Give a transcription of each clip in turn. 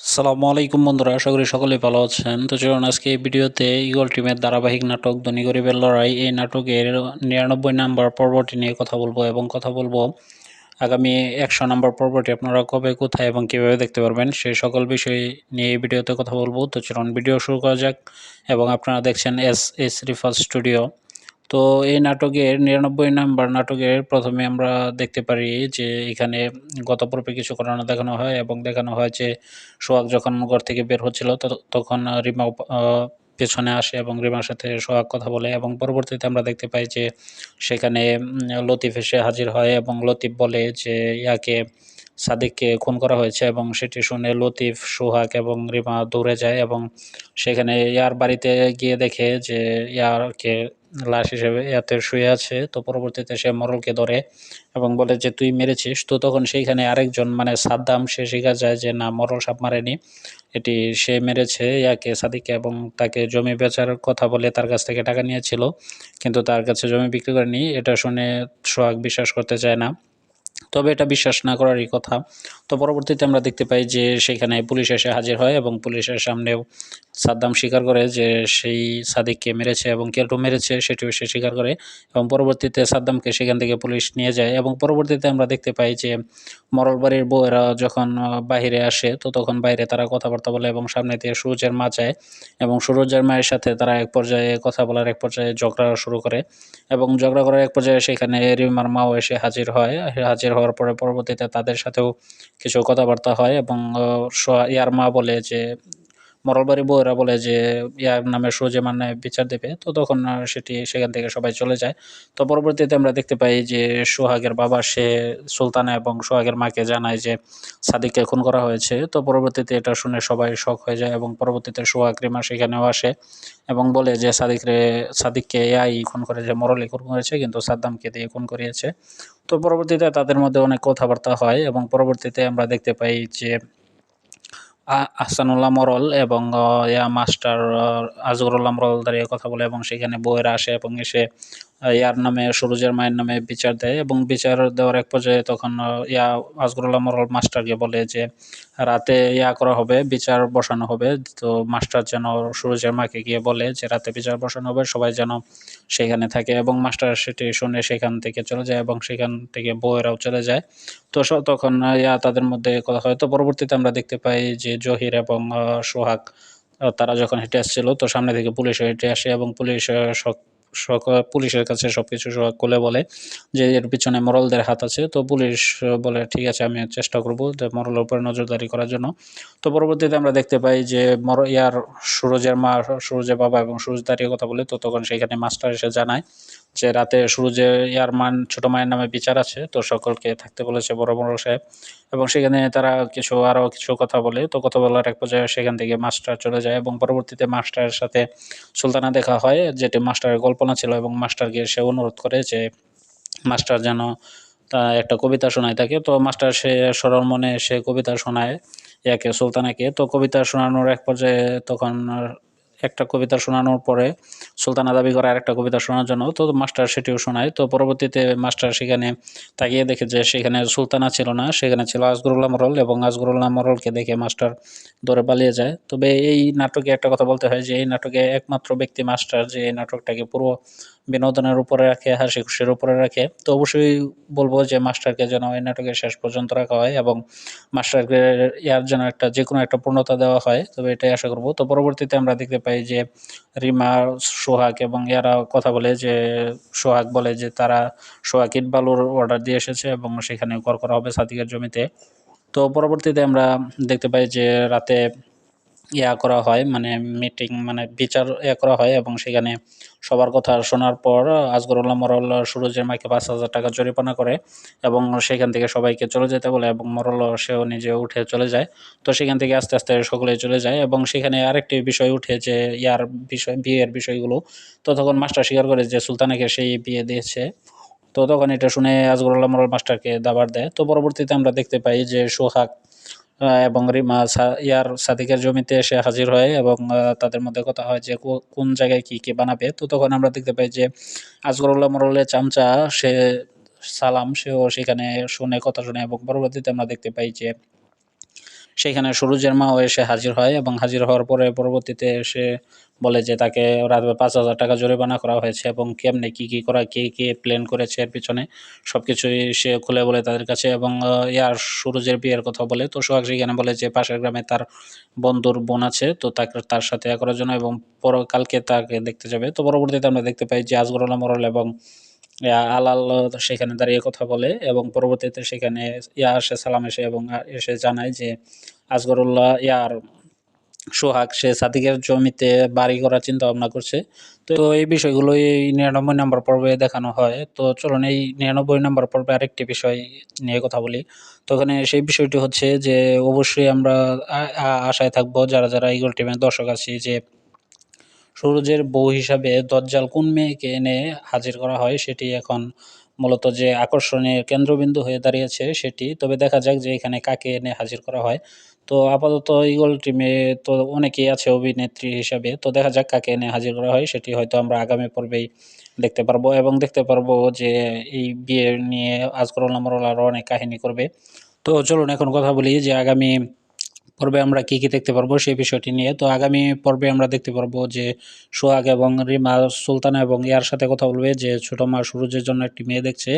সালামু আলাইকুম বন্ধুরা, আশা করি সকলেই ভালো আছেন। তো চলুন আজকে এই ভিডিওতে ইগল টিমের ধারাবাহিক নাটক, ধনী গরিবের লড়াই, এই নাটকের নিরানব্বই নাম্বার পর্বটি নিয়ে কথা বলব এবং কথা বলব আগামী একশো নাম্বার পর্বটি আপনারা কবে, কোথায় এবং কীভাবে দেখতে পারবেন সেই সকল বিষয় নিয়ে এই ভিডিওতে কথা বলব। তো চলুন ভিডিও শুরু করা যাক এবং আপনারা দেখছেন এস এস রিফাল স্টুডিও। তো এই নাটকের নিরানব্বই নাম্বার নাটকের প্রথমে আমরা দেখতে পারি যে এখানে গত পর্বে কিছু ঘটনা দেখানো হয় এবং দেখানো হয় যে সোহাগ যখন ঘর থেকে বের হচ্ছিল তখন রিমা পেছনে আসে এবং রিমার সাথে সোহাগ কথা বলে এবং পরবর্তীতে আমরা দেখতে পাই যে সেখানে লতিফ এসে হাজির হয় এবং লতিফ বলে যে ইয়াকে সাদিককে খুন করা হয়েছে এবং সেটি শুনে লতিফ, সোহাগ এবং রিমা দৌড়ে যায় এবং সেখানে ইয়ার বাড়িতে গিয়ে দেখে যে ইয়ারকে লাশ হিসেবে ইয়াতে শুয়ে আছে। তো পরবর্তীতে সে মরলকে ধরে এবং বলে যে, তুই মেরেছিস? তো তখন সেইখানে আরেকজন মানে সাদ্দাম, সে শেখা যায় যে, না, মরল সাপ মারেনি। এটি সে মেরেছে, ইয়াকে সাদিককে এবং তাকে জমি বেচার কথা বলে তার কাছ থেকে টাকা নিয়েছিল। কিন্তু তার কাছে জমি বিক্রি করেনি। এটা শুনে সোহাগ বিশ্বাস করতে চায় না। তবে এটা বিশ্বাস না করারই কথা। তো পরবর্তীতে আমরা দেখতে পাই যে সেখানে পুলিশ এসে হাজির হয় এবং পুলিশের সামনেও সাদ্দাম স্বীকার করে যে সেই সাদিককে মেরেছে এবং কেটু মেরেছে সেটিও সে স্বীকার করে এবং পরবর্তীতে সাদ্দামকে সেখান থেকে পুলিশ নিয়ে যায় এবং পরবর্তীতে আমরা দেখতে পাই যে মরল বাড়ির বউয়েরা যখন বাইরে আসে তো তখন বাইরে তারা কথাবার্তা বলে এবং সামনে দিয়ে সুরজের মা যায় এবং সুরজের মায়ের সাথে তারা এক পর্যায়ে কথা বলার এক পর্যায়ে ঝগড়া শুরু করে এবং ঝগড়া করার এক পর্যায়ে সেখানে রিমার মাও এসে হাজির হয়, হাজির হওয়ার পরে পরবর্তীতে তাদের সাথেও কিছু কথাবার্তা হয় এবং ইয়ার মা বলে যে মরলবাড়ি বউয়েরা বলে যে ইয়ার নামে সোজে মানে বিচার দেবে। তো তখন সেটি সেখান থেকে সবাই চলে যায়। তো পরবর্তীতে আমরা দেখতে পাই যে, সোহাগের বাবা, সে সুলতানা এবং সোহাগের মাকে জানায় যে, সাদিককে খুন করা হয়েছে। তো পরবর্তীতে এটা শুনে সবাই শখ হয়ে যায় এবং পরবর্তীতে সোহাগ রিমা সেখানেও আসে এবং বলে যে, সাদিকরে, সাদিককে এআই খুন করেছে, মরলি খুন করেছে, কিন্তু সাদ্দামকে দিয়ে খুন করিয়েছে। তো পরবর্তীতে তাদের মধ্যে অনেক কথাবার্তা হয় এবং পরবর্তীতে আমরা দেখতে পাই যে আহসানুল্লাহ মরল এবং মাস্টার আজগরুল্লাহ মরল দাঁড়িয়ে কথা বলে এবং সেখানে বইয়েরা আসে এবং এসে ইয়ার নামে, সুরজের মায়ের নামে বিচার দেয় এবং বিচার দেওয়ার এক পর্যায়ে তখন ইয়া আজগরুল্লাহ মরল মাস্টারকে বলে যে, রাতে ইয়া করা হবে, বিচার বসানো হবে। তো মাস্টার যেন সুরজের মাকে গিয়ে বলে যে, রাতে বিচার বসানো হবে, সবাই যেন সেখানে থাকে। এবং মাস্টার সেটি শুনে সেখান থেকে চলে যায় এবং সেখান থেকে বউয়েরাও চলে যায়। তো তখন ইয়া তাদের মধ্যে কথা হয়। তো পরবর্তীতে আমরা দেখতে পাই যে, জহির এবং সোহাগ তারা যখন হেঁটে আসছিল, তো সামনে থেকে পুলিশ হেঁটে আসে এবং পুলিশ পুলিশের কাছে সবকিছু সোহাগ খুলে বলে যে এর পিছনে মরলদের হাত আছে। তো পুলিশ বলে, ঠিক আছে, আমি চেষ্টা করব যে মরলের উপরে নজরদারি করার জন্য। তো পরবর্তীতে আমরা দেখতে পাই যে মর, ইয়ার সুরজের মা, সুরজের বাবা এবং সুরজ দাঁড়িয়ে কথা বলে। তো তখন সেখানে মাস্টার এসে জানায় যে রাতে সুরজের ইয়ার মান, ছোট মায়ের নামে বিচার আছে, তো সকলকে থাকতে বলেছে বড় বড় সাহেব। এবং সেখানে তারা কিছু আরও কিছু কথা বলে। তো কথা বলার এক পর্যায়ে সেখান থেকে মাস্টার চলে যায় এবং পরবর্তীতে মাস্টারের সাথে সুলতানা দেখা হয়, যেটি মাস্টারের কল্পনা ছিল এবং মাস্টারকে সে অনুরোধ করে যে মাস্টার যেন একটা কবিতা শোনায় তাকে। তো মাস্টার সে সরল মনে সে কবিতা শোনায় ইয়াকে সুলতানাকে। তো কবিতা শোনানোর এক পর্যায়ে তখন একটা কবিতা শোনানোর পরে সুলতানা দাবি করে আরেকটা কবিতা শোনার জন্য। তো মাস্টার সেটিও শোনায়। তো পরবর্তীতে মাস্টার সেখানে তাকিয়ে দেখে যে সেখানে সুলতানা ছিল না, সেখানে ছিল আজগরুল্লাহ মরল এবং আজগরুল্লাহ মরলকে দেখে মাস্টার দৌড়ে পালিয়ে যায়। তবে এই নাটকে একটা কথা বলতে হয় যে, এই নাটকে একমাত্র ব্যক্তি মাস্টার যে এই নাটকটাকে পুরো বিনোদনের উপরে রাখে হাসি খুশির উপরে রাখে। তো অবশ্যই বলব যে মাস্টারকে যেন এই নাটকের শেষ পর্যন্ত রাখা হয় এবং মাস্টারকে ইয়ার যেন একটা যে কোনো একটা পূর্ণতা দেওয়া হয়। তবে এটাই আশা করব। তো পরবর্তীতে আমরা দেখতে পাই যে রিমা, সোহাগ এবং ইয়ারা কথা বলে যে সোহাগ বলে যে তারা সোহাগ ইট বালুর অর্ডার দিয়ে এসেছে এবং সেখানে কর করা হবে সাদিকের জমিতে। তো পরবর্তীতে আমরা দেখতে পাই যে রাতে ইয়া করা হয় মানে মিটিং মানে বিচার ইয়া করা হয় এবং সেখানে সবার কথা শোনার পর আজগরুল্লাহ মরল সুরজের মাকে পাঁচ হাজার টাকা জরিমানা করে এবং সেখান থেকে সবাইকে চলে যেতে বলে এবং মরল সেও নিজে উঠে চলে যায়। তো সেখান থেকে আস্তে আস্তে সকলে চলে যায় এবং সেখানে আরেকটি বিষয় উঠে যে ইয়ার বিষয়, বিয়ের বিষয়গুলো, তো তখন মাস্টার স্বীকার করে যে সুলতানাকে সেই বিয়ে দিয়েছে। তো তখন এটা শুনে আজগরুল্লাহ মরল মাস্টারকে দাবার দেয়। তো পরবর্তীতে আমরা দেখতে পাই যে সোহাগ এবং রিমা ইয়ার সাদিকের জমিতে এসে হাজির হয় এবং তাদের মধ্যে কথা হয় যে কোন জায়গায় কি কি বানাবে। তো তখন আমরা দেখতে পাই যে আজগরুল্লাহ মরলের চামচা, সে সালাম, সেও সেখানে শুনে, কথা শুনে এবং পরবর্তীতে আমরা দেখতে পাই যে সেখানে সুরুজের মাও এসে হাজির হয় এবং হাজির হওয়ার পরে পরবর্তীতে সে বলে যে তাকে রাত পাঁচ হাজার টাকা জরিমানা করা হয়েছে এবং কেমনে কী কী করা, কে কে প্ল্যান করেছে এর পিছনে সব কিছুই সে খুলে বলে তাদের কাছে এবং ইয়ার সুরজের বিয়ের কথা বলে। তো সোহাগ সেখানে বলে যে পাশের গ্রামে তার বন্ধুর বোন আছে, তো তাকে তার সাথে ইয়া করার জন্য এবং পর কালকে তাকে দেখতে যাবে। তো পরবর্তীতে আমরা দেখতে পাই যে আজগরুল্লাহ মরল এবং আলাল সেখানে দাঁড়িয়ে কথা বলে এবং পরবর্তীতে সেখানে ইয়া আসে, সালাম এসে এবং এসে জানায় যে আজগরুল্লাহ ইয়ার সোহাগ, সে সাদিকের জমিতে বাড়ি করার চিন্তা ভাবনা করছে। তো এই বিষয়গুলোই এই নিরানব্বই নম্বর পর্বে দেখানো হয়। তো চলুন এই নিরানব্বই নম্বর পর্বে আরেকটি বিষয় নিয়ে কথা বলি। তো ওখানে সেই বিষয়টি হচ্ছে যে, অবশ্যই আমরা আশায় থাকব যারা যারা ইগল টিমের দর্শক আছি যে সুরজের বউ হিসাবে দজ্জাল কোন মেয়েকে এনে হাজির করা হয় সেটি এখন মূলত যে আকর্ষণের কেন্দ্রবিন্দু হয়ে দাঁড়িয়েছে সেটি। তবে দেখা যাক যে এখানে কাকে এনে হাজির করা হয়। তো আপাতত ইগল টিমে তো অনেকেই আছে অভিনেত্রী হিসাবে। তো দেখা যাক কাকে এনে হাজির করা হয়, সেটি হয়তো আমরা আগামী পর্বেই দেখতে পারব এবং দেখতে পারব যে এই বিয়ে নিয়ে আজকরুল আমরুল আরও অনেক কাহিনী করবে। তো চলুন এখন কথা বলি যে আগামী পর্বে আমরা কী কী দেখতে পারব সেই বিষয়টি নিয়ে। তো আগামী পর্বে আমরা দেখতে পারব যে সোহাগ এবং রিমা, সুলতানা এবং ইয়ার সাথে কথা বলবে যে ছোটো মা সুরজের জন্য একটি মেয়ে দেখছে।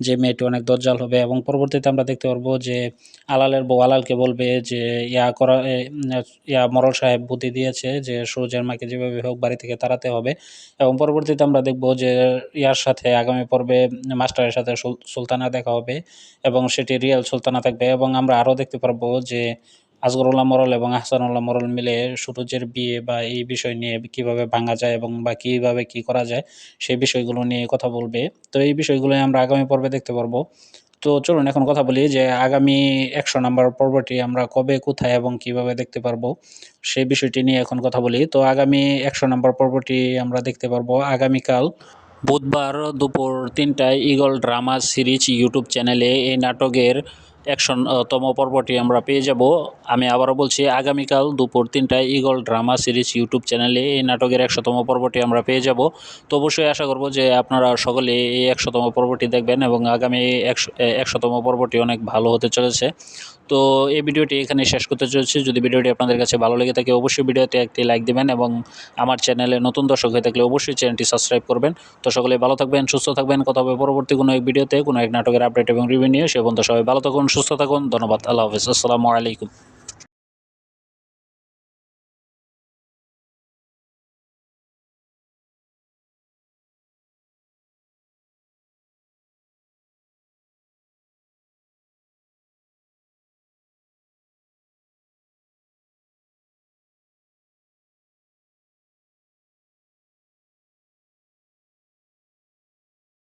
যে মেয়েটি অনেক দজ্জাল হবে এবং পরবর্তীতে আমরা দেখতে পারব যে আলালের বউ আলালকে বলবে যে ইয়া করা ইয়া মরল সাহেব বুদ্ধি দিয়েছে যে সুরজের মাকে যেভাবে হোক বাড়ি থেকে তাড়াতে হবে। এবং পরবর্তীতে আমরা দেখব যে ইয়ার সাথে আগামী পর্বে মাস্টারের সাথে সুলতানা দেখা হবে এবং সেটি রিয়েল সুলতানা থাকবে এবং আমরা আরও দেখতে পারব যে আজগরুল্লাহ মরল এবং আহসানুল্লাহ মরল মিলে সুরজের বিয়ে বা এই বিষয় নিয়ে কীভাবে ভাঙা যায় এবং বা কীভাবে কি করা যায়, সেই বিষয়গুলো নিয়ে কথা বলবে। তো এই বিষয়গুলো আমরা আগামী পর্বে দেখতে পারব। তো চলুন এখন কথা বলি যে আগামী একশো নাম্বার পর্বটি আমরা কবে, কোথায় এবং কীভাবে দেখতে পারব, সেই বিষয়টি নিয়ে এখন কথা বলি। তো আগামী একশো নাম্বার পর্বটি আমরা দেখতে পারব আগামীকাল বুধবার দুপুর তিনটায় ইগল ড্রামা সিরিজ ইউটিউব চ্যানেলে এই নাটকের একশো তম পর্বটি আমরা পেয়ে যাব। আমি আবারও বলছি, আগামীকাল দুপুর তিনটায় ইগল ড্রামা সিরিজ ইউটিউব চ্যানেলে এই নাটকের একশোতম পর্বটি আমরা পেয়ে যাব। তো অবশ্যই আশা করব যে আপনারা সকলে এই একশোতম পর্বটি দেখবেন এবং আগামী একশো একশোতম পর্বটি অনেক ভালো হতে চলেছে। তো এই ভিডিওটি এখানে শেষ করতে চলেছি। যদি ভিডিওটি আপনাদের কাছে ভালো লেগে থাকে, অবশ্যই ভিডিওতে একটি লাইক দেবেন এবং আমার চ্যানেলে নতুন দর্শক হয়ে থাকলে অবশ্যই চ্যানেলটি সাবস্ক্রাইব করবেন। তো সকলে ভালো থাকবেন, সুস্থ থাকবেন। কথা হবে পরবর্তী কোনো এক ভিডিওতে, কোনো এক নাটকের আপডেট এবং রিভিউ নিয়ে। সে পর্যন্ত সবাই ভালো থাকুন সুস্থ থাকুন ধন্যবাদ আল্লাহ হাফিজ। আসসালামু আলাইকুম।